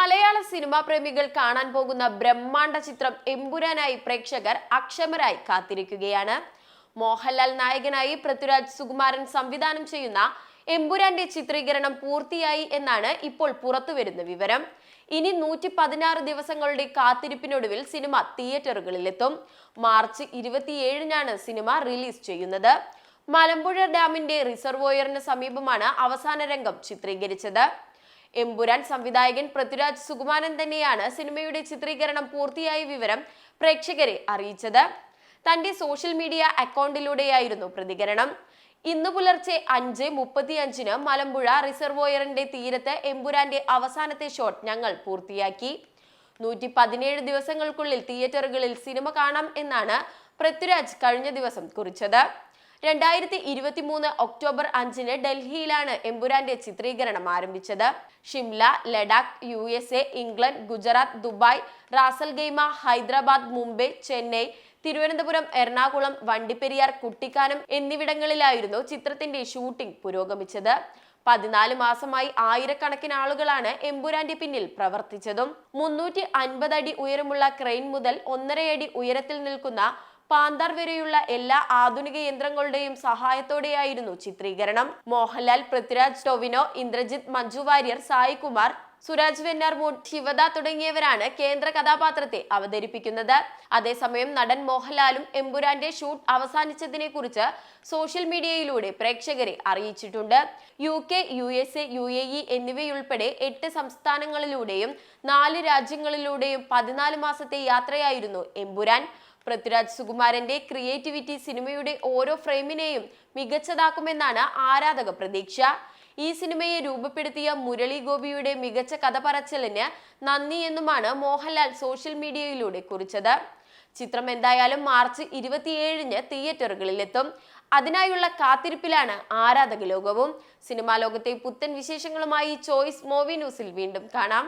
മലയാള cinema പ്രേമികൾ കാണാൻ പോകുന്ന ബ്രഹ്മാണ്ഡ ചിത്രം എമ്പുരാനായി പ്രേക്ഷകർ അക്ഷമരായി കാത്തിരിക്കുകയാണ്. മോഹൻലാൽ നായകനായി പൃഥ്വിരാജ് സുകുമാരൻ സംവിധാനം ചെയ്യുന്ന എമ്പുരാന്റെ ചിത്രീകരണം പൂർത്തിയായി എന്നാണ് ഇപ്പോൾ പുറത്തുവരുന്ന വിവരം. ഇനി നൂറ്റി പതിനാറ് ദിവസങ്ങളുടെ കാത്തിരിപ്പിനൊടുവിൽ സിനിമ തിയേറ്ററുകളിലെത്തും. മാർച്ച് ഇരുപത്തിയേഴിനാണ് സിനിമ റിലീസ് ചെയ്യുന്നത്. മലമ്പുഴ ഡാമിന്റെ റിസർവോയറിന് സമീപമാണ് അവസാന രംഗം ചിത്രീകരിച്ചത്. എമ്പുരാൻ സംവിധായകൻ പൃഥ്വിരാജ് സുകുമാരൻ തന്നെയാണ് സിനിമയുടെ ചിത്രീകരണം പൂർത്തിയായ വിവരം പ്രേക്ഷകരെ അറിയിച്ചത്. തന്റെ സോഷ്യൽ മീഡിയ അക്കൗണ്ടിലൂടെയായിരുന്നു പ്രതികരണം. ഇന്ന് പുലർച്ചെ അഞ്ച് മുപ്പത്തിയഞ്ചിന് മലമ്പുഴ റിസർവോയറിന്റെ തീരത്ത് എമ്പുരാന്റെ അവസാനത്തെ ഷോട്ട് ഞങ്ങൾ പൂർത്തിയാക്കി. നൂറ്റി പതിനേഴ് ദിവസങ്ങൾക്കുള്ളിൽ തിയേറ്ററുകളിൽ സിനിമ കാണാം എന്നാണ് പൃഥ്വിരാജ് കഴിഞ്ഞ ദിവസം കുറിച്ചത്. രണ്ടായിരത്തി ഇരുപത്തി മൂന്ന് ഒക്ടോബർ അഞ്ചിന് ഡൽഹിയിലാണ് എമ്പുരാന്റെ ചിത്രീകരണം ആരംഭിച്ചത്. Shimla Ladakh U S A England Gujarat Dubai Ras Al Khaimah Hyderabad Mumbai Chennai Thiruvananthapuram Ernakulam Vandiperiyar Kuttikkanam എന്നിവിടങ്ങളിലായിരുന്നു ചിത്രത്തിന്റെ ഷൂട്ടിംഗ് പുരോഗമിച്ചത്. പതിനാല് മാസമായി ആയിരക്കണക്കിന് ആളുകളാണ് എമ്പുരാന്റെ പിന്നിൽ പ്രവർത്തിച്ചതും. മുന്നൂറ്റി അൻപത് അടി ഉയരമുള്ള ക്രെയിൻ മുതൽ ഒന്നരയടി ഉയരത്തിൽ നിൽക്കുന്ന പാന്താർ വരെയുള്ള എല്ലാ ആധുനിക യന്ത്രങ്ങളുടെയും സഹായത്തോടെയായിരുന്നു ചിത്രീകരണം. മോഹൻലാൽ പൃഥ്വിരാജ് ടൊവിനോ ഇന്ദ്രജിത് മഞ്ജു വാര്യർ സായികുമാർ സുരാജ് വെന്നാർമൂഡ് ശിവദ തുടങ്ങിയവരാണ് കേന്ദ്ര കഥാപാത്രത്തെ അവതരിപ്പിക്കുന്നത്. അതേസമയം നടൻ മോഹൻലാലും എമ്പുരാന്റെ ഷൂട്ട് അവസാനിച്ചതിനെ കുറിച്ച് സോഷ്യൽ മീഡിയയിലൂടെ പ്രേക്ഷകരെ അറിയിച്ചിട്ടുണ്ട്. U K U S A U A E എന്നിവയുൾപ്പെടെ എട്ട് സംസ്ഥാനങ്ങളിലൂടെയും നാല് രാജ്യങ്ങളിലൂടെയും പതിനാല് മാസത്തെ യാത്രയായിരുന്നു എമ്പുരാൻ. പൃഥ്വിരാജ് സുകുമാരന്റെ ക്രിയേറ്റിവിറ്റി സിനിമയുടെ ഓരോ ഫ്രെയിമിനെയും മികച്ചതാക്കുമെന്നാണ് ആരാധക പ്രതീക്ഷ. ഈ സിനിമയെ രൂപപ്പെടുത്തിയ മുരളി ഗോപിയുടെ മികച്ച കഥ പറച്ചിലിന് നന്ദി എന്നുമാണ് മോഹൻലാൽ സോഷ്യൽ മീഡിയയിലൂടെ കുറിച്ചത്. ചിത്രം എന്തായാലും മാർച്ച് ഇരുപത്തിയേഴിന് തിയേറ്ററുകളിലെത്തും. അതിനായുള്ള കാത്തിരിപ്പിലാണ് ആരാധക ലോകവും സിനിമാ ലോകത്തെ പുത്തൻ വിശേഷങ്ങളുമായി ചോയ്സ് മൂവി ന്യൂസിൽ വീണ്ടും കാണാം.